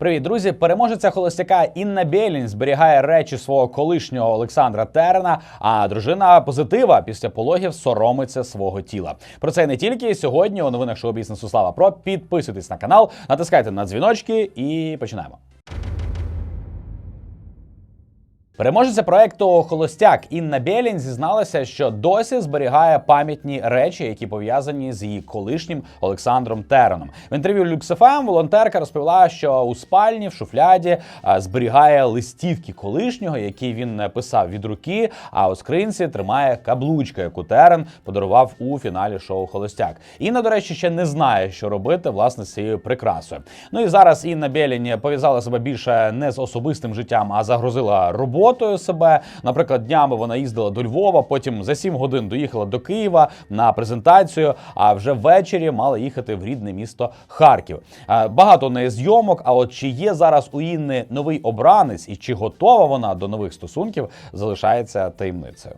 Привіт, друзі! Переможеця холостяка Інна Бєлін зберігає речі свого колишнього Олександра Терена. А дружина позитива після пологів соромиться свого тіла. Про це не тільки сьогодні у новинах шоу бізнесу Слава Про. Підписуйтесь на канал, натискайте на дзвіночки і починаємо. Переможеця проекту Холостяк Інна Бєлін зізналася, що досі зберігає пам'ятні речі, які пов'язані з її колишнім Олександром Тереном. В інтерв'ю LuxFM волонтерка розповіла, що у спальні в шуфляді зберігає листівки колишнього, які він писав від руки. А у скринці тримає каблучка, яку Терен подарував у фіналі шоу Холостяк. Інна, до речі, ще не знає, що робити власне з цією прикрасою. Ну і зараз Інна Бєлін пов'язала себе більше не з особистим життям, а загрозила роботою себе. Наприклад, днями вона їздила до Львова, потім за 7 годин доїхала до Києва на презентацію. А вже ввечері мала їхати в рідне місто Харків. Багато неї зйомок. А от чи є зараз у Інни новий обранець і чи готова вона до нових стосунків, залишається таємницею.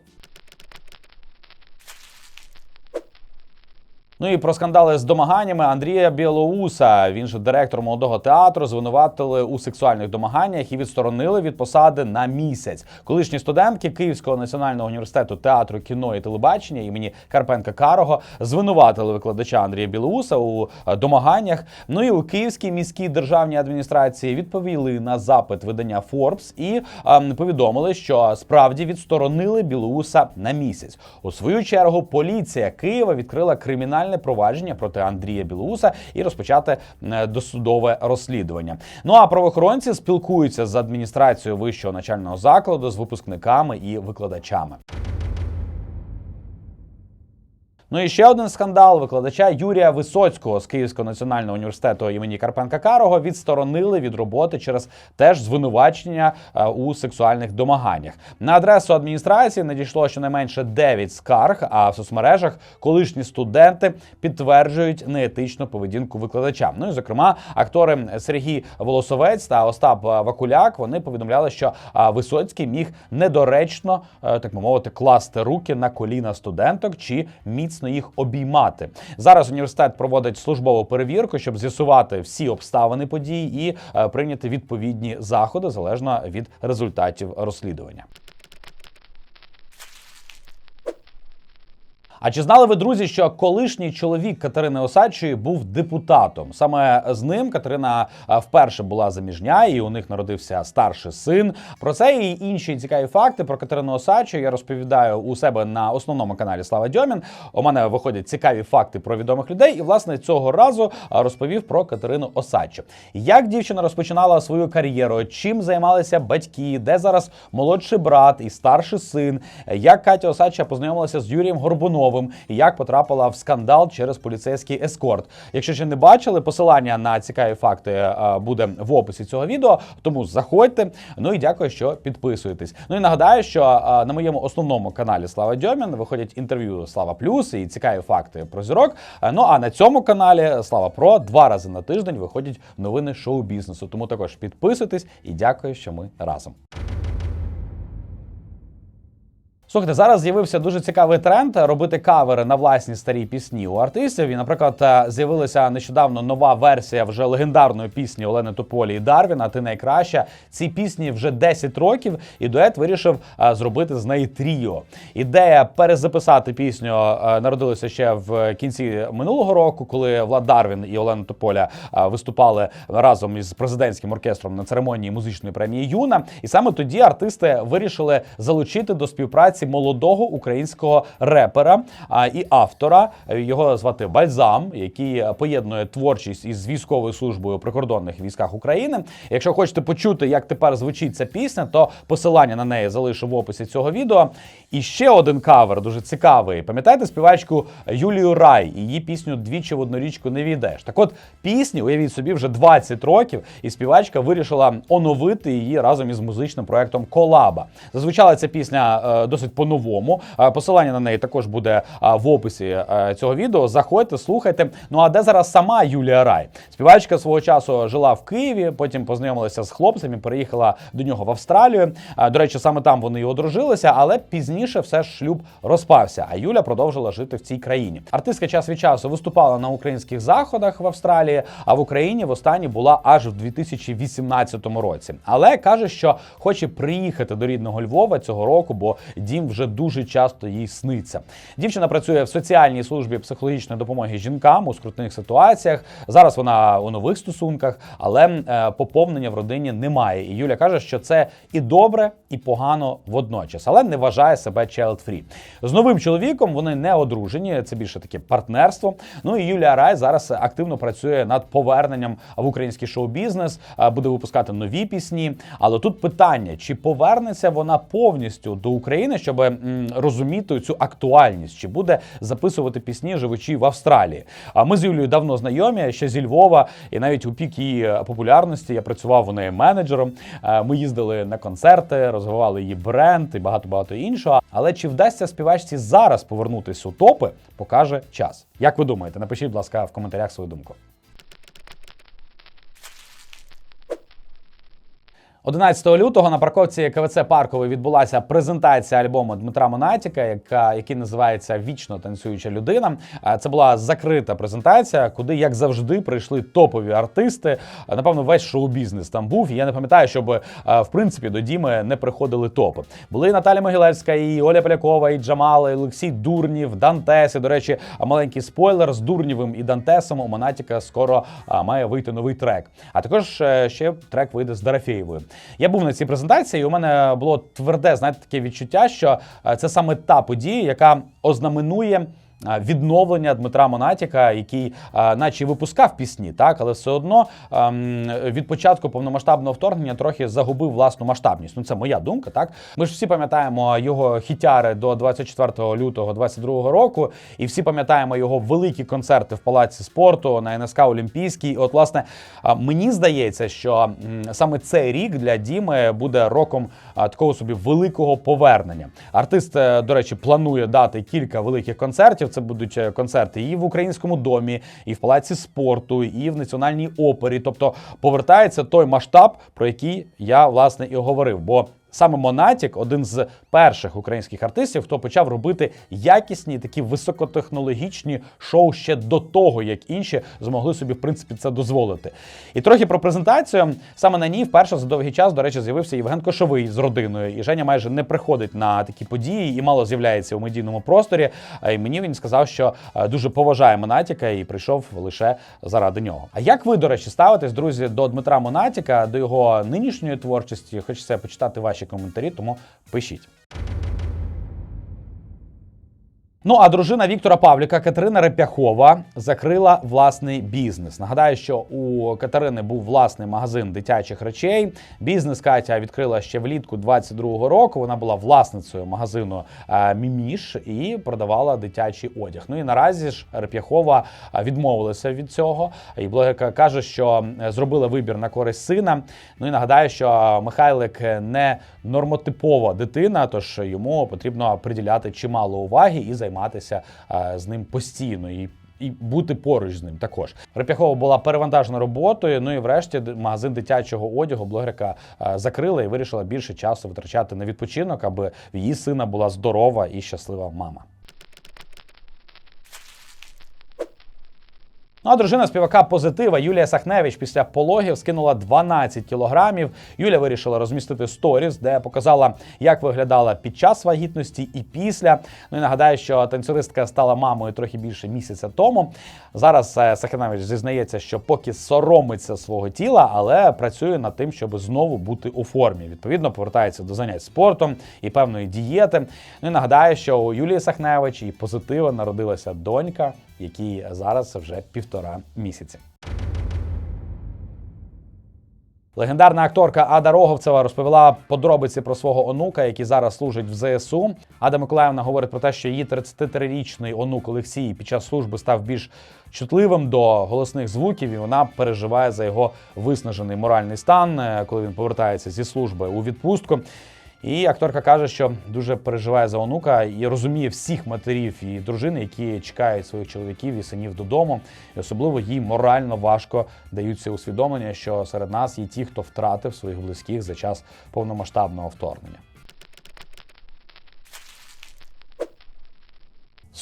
Ну і про скандали з домаганнями Андрія Білоуса, він же директор молодого театру, звинуватили у сексуальних домаганнях і відсторонили від посади на місяць. Колишні студентки Київського національного університету театру, кіно і телебачення імені Карпенка Карого звинуватили викладача Андрія Білоуса у е, домаганнях. Ну і у Київській міській державній адміністрації відповіли на запит видання Forbes і ем, повідомили, що справді відсторонили Білоуса на місяць. У свою чергу поліція Києва відкрила кримінальне провадження проти Андрія Білоуса і розпочати е, досудове розслідування. Ну а правоохоронці спілкуються з адміністрацією вищого начального закладу, з випускниками і викладачами. Ну і ще один скандал викладача Юрія Висоцького з Київського національного університету імені Карпенка Карого відсторонили від роботи через теж звинувачення е, у сексуальних домаганнях. На адресу адміністрації надійшло щонайменше 9 скарг. А в соцмережах колишні студенти підтверджують неетичну поведінку викладача. Ну і зокрема, актори Сергій Волосовець та Остап Вакуляк вони повідомляли, що Висоцький міг недоречно, е, так би мовити, класти руки на коліна студенток чи міцно їх обіймати. Зараз університет проводить службову перевірку, щоб з'ясувати всі обставини подій і е, прийняти відповідні заходи залежно від результатів розслідування. А чи знали ви, друзі, що колишній чоловік Катерини Осадчої був депутатом? Саме з ним Катерина вперше була заміжня, і у них народився старший син. Про це і інші цікаві факти про Катерину Осадчу я розповідаю у себе на основному каналі Слава Дьомін. У мене виходять цікаві факти про відомих людей, і власне цього разу розповів про Катерину Осадчу. Як дівчина розпочинала свою кар'єру, чим займалися батьки, де зараз молодший брат і старший син, як Катя Осадча познайомилася з Юрієм Горбуновим, і як потрапила в скандал через поліцейський ескорт. Якщо ще не бачили, посилання на цікаві факти е, буде в описі цього відео, тому заходьте. Ну і дякую, що підписуєтесь. Ну і нагадаю, що е, на моєму основному каналі Слава Дьомін виходять інтерв'ю Слава Плюс і цікаві факти про зірок. Е, Ну а на цьому каналі Слава Про два рази на тиждень виходять новини шоу-бізнесу. Тому також підписуйтесь і дякую, що ми разом. Слухайте, зараз з'явився дуже цікавий тренд робити кавери на власні старі пісні у артистів. І, наприклад, е, з'явилася нещодавно нова версія вже легендарної пісні Олени Тополі і Дарвіна. Ти найкраща. Цій пісні вже 10 років, і дует вирішив е, зробити з неї тріо. Ідея перезаписати пісню е, народилася ще в кінці минулого року, коли Влад Дарвін і Олена Тополя виступали разом із президентським оркестром на церемонії музичної премії Юна. І саме тоді артисти вирішили залучити до співпраці молодого українського репера а, і автора. Його звати Бальзам, який поєднує творчість із військовою службою у прикордонних військах України. Якщо хочете почути, як тепер звучить ця пісня, то посилання на неї залишу в описі цього відео. І ще один кавер дуже цікавий. Пам'ятаєте співачку Юлію Рай її пісню Двічі в одну річку не війдеш. Так от пісні, уявіть собі, вже 20 років, і співачка вирішила оновити її разом із музичним проектом Колаба. Зазвучала ця пісня е, досить по-новому. Е, Посилання на неї також буде е, в описі е, цього відео. Заходьте, слухайте. Ну а де зараз сама Юлія Рай? Співачка свого часу жила в Києві, потім познайомилася з хлопцем і переїхала до нього в Австралію. До речі, саме там вони і одружилися, але пізніше все ж шлюб розпався. А Юля продовжила жити в цій країні. Артистка час від часу виступала на українських заходах в Австралії, а в Україні востаннє була аж в 2018 році. Але каже, що хоче приїхати до рідного Львова цього року, бо дім вже дуже часто їй сниться. Дівчина працює в соціальній службі психологічної допомоги жінкам у скрутних ситуаціях. Зараз вона у нових стосунках, але е, поповнення в родині немає. І Юля каже, що це і добре, і погано водночас, але не вважає себе child-free. З новим чоловіком вони не одружені, це більше таке партнерство. Ну і Юлія Рай зараз активно працює над поверненням в український шоу-бізнес, е, буде випускати нові пісні. Але тут питання: чи повернеться вона повністю до України, щоб м, розуміти цю актуальність, чи буде записувати пісні, живучи в Австралії? А ми з Юлією давно знайомі, ще зі Львова, і навіть у пік її е, популярності я працював у неї менеджером. Е, Ми їздили на концерти, розвивали її бренд і багато багато іншого. Але чи вдасться співачці зараз повернутися у топи, покаже час. Як ви думаєте? Напишіть, будь ласка, в коментарях свою думку. 11 лютого на парковці КВЦ Парковий відбулася презентація альбому Дмитра Монатіка, яка який називається Вічно танцююча людина. Це була закрита презентація, куди, як завжди, прийшли топові артисти. Напевно, весь шоу-бізнес там був. Я не пам'ятаю, щоб в принципі до Діми не приходили топи. Були і Наталя Могилевська, і Оля Полякова, і Джамала, і Олексій Дурнів, Дантес. І, до речі, маленький спойлер з Дурнєвим і Дантесом у Монатіка скоро має вийти новий трек. А також е, ще трек вийде з Дарафєєвою. Я був на цій презентації, і у мене було тверде, знаєте, таке відчуття, що е, це саме та подія, яка ознаменує. Відновлення Дмитра Монатіка, який, наче випускав пісні, так, але все одно ем, від початку повномасштабного вторгнення трохи загубив власну масштабність. Ну, це моя думка. Так, ми ж всі пам'ятаємо його хітяри до 24 лютого 22 року, і всі пам'ятаємо його великі концерти в палаці спорту на НСК Олімпійській. І От, власне, мені здається, що саме цей рік для Діми буде роком такого собі великого повернення. Артист, е, до речі, планує дати кілька великих концертів. Це будуть е, концерти і в українському домі, і в палаці спорту, і в національній опері. Тобто повертається той масштаб, про який я власне і говорив. Бо Саме Монатік один з перших українських артистів, хто почав робити якісні такі високотехнологічні шоу ще до того, як інші змогли собі в принципі це дозволити. І трохи про презентацію саме на ній вперше за довгий час, до речі, з'явився Євген Кошовий з родиною. І Женя майже не приходить на такі події і мало з'являється у медійному просторі. І мені він сказав, що е, дуже поважає Монатіка і прийшов лише заради нього. А як ви, до речі, ставитесь, друзі, до Дмитра Монатіка, до його нинішньої творчості? Хочеться почитати ваші коментарі, тому пишіть. Ну а дружина Віктора Павліка Катерина Репяхова закрила власний бізнес. Нагадаю, що у Катерини був власний магазин дитячих речей. Бізнес Катя відкрила ще влітку 22-го року. Вона була власницею магазину е, Міміш і продавала дитячий одяг. Ну і наразі ж Реп'яхова е, відмовилася від цього. І блогерка каже, що е, зробила вибір на користь сина. Ну і нагадаю, що Михайлик не нормотипова дитина, тож йому потрібно приділяти чимало уваги і займатися е, з ним постійно. І і бути поруч з ним також. Реп'яхова була перевантажена роботою. Ну і врешті магазин дитячого одягу блогерка е, закрила і вирішила більше часу витрачати на відпочинок, аби її сина була здорова і щаслива мама. Ну а дружина співака позитива Юлія Сахневич після пологів скинула 12 кілограмів. Юля вирішила розмістити сторіс, де показала, як виглядала під час вагітності і після. Ну і нагадаю, що танцюристка стала мамою трохи більше місяця тому. Зараз е, Сахневич зізнається, що поки соромиться свого тіла, але працює над тим, щоб знову бути у формі. Відповідно, повертається до занять спортом і певної дієти. Ну і нагадаю, що у Юлії Сахневич і позитива народилася донька, якій зараз вже півтора місяці. Легендарна акторка Ада Роговцева розповіла подробиці про свого онука, який зараз служить в ЗСУ. Ада Миколаївна говорить про те, що її 33-річний онук Олексій під час служби став більш чутливим до голосних звуків, і вона переживає за його виснажений моральний стан, е, коли він повертається зі служби у відпустку. І акторка каже, що дуже переживає за онука і розуміє всіх матерів і дружин, які чекають своїх чоловіків і синів додому. І особливо їй морально важко даються усвідомлення, що серед нас є ті, хто втратив своїх близьких за час повномасштабного вторгнення.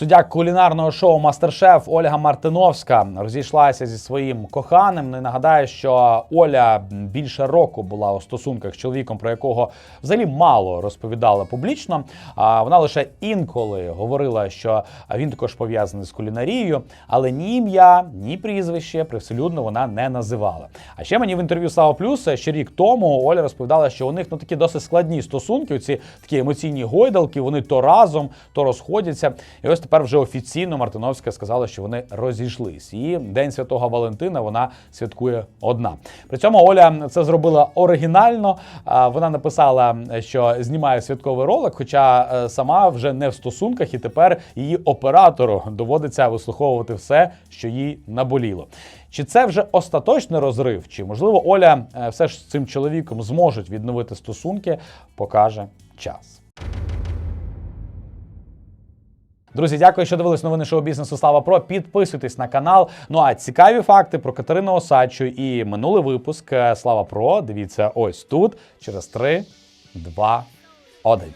Суддя кулінарного шоу Мастер-шеф Ольга Мартиновська розійшлася зі своїм коханим. Ну і нагадаю, що Оля більше року була у стосунках з чоловіком, про якого взагалі мало розповідала публічно. А вона лише інколи говорила, що він також пов'язаний з кулінарією, але ні ім'я, ні прізвище привселюдно вона не називала. А ще мені в інтерв'ю Слава Плюс ще рік тому Оля розповідала, що у них ну такі досить складні стосунки. Ці такі емоційні гойдалки. Вони то разом, то розходяться. І ось тепер вже офіційно Мартиновська сказала, що вони розійшлись. І День Святого Валентина вона святкує одна. При цьому Оля це зробила оригінально. Вона написала, що знімає святковий ролик, хоча е, сама вже не в стосунках, і тепер її оператору доводиться вислуховувати все, що їй наболіло. Чи це вже остаточний розрив? Чи можливо Оля е, все ж з цим чоловіком зможуть відновити стосунки, покаже час. Друзі, дякую, що дивились новини шоу бізнесу Слава Про. Підписуйтесь на канал. Ну а цікаві факти про Катерину Осадчу і минулий випуск е, Слава Про. Дивіться ось тут через 3, 2, 1.